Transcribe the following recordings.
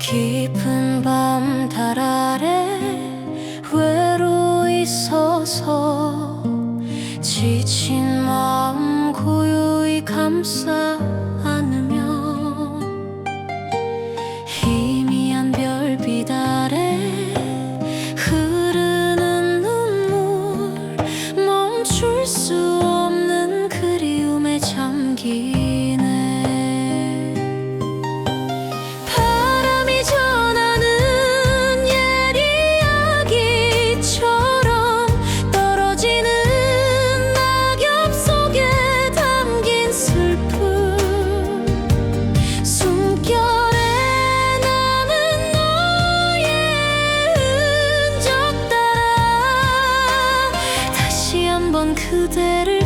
깊은 밤 달 아래 외로이 서서 지친 마음 고요히 감싸 바람이 전하는 옛 이야기처럼 떨어지는 낙엽 속에 담긴 슬픔. 숨결에 남은 너의 흔적 따라 다시 한번 그대를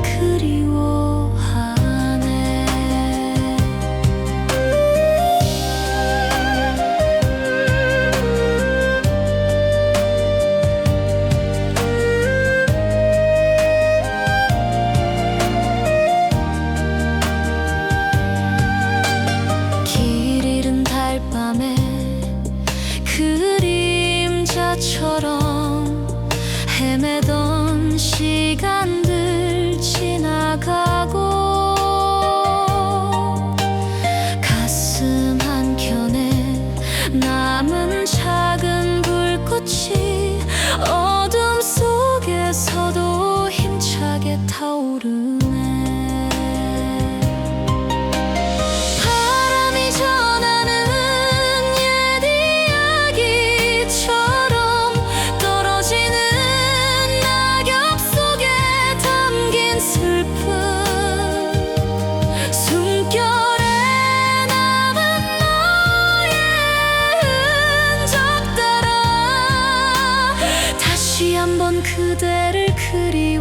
그대를 그리워하네.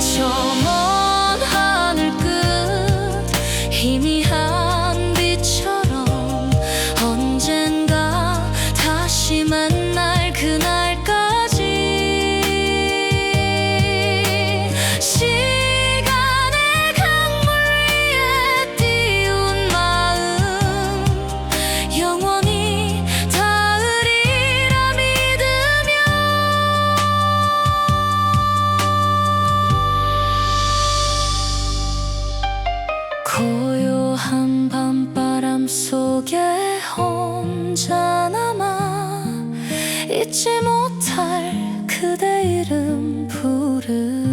저 먼 하늘 끝 희미한 빛처럼 언젠가 다시 만날 속에 혼자 남아 잊지 못할 그대 이름 부르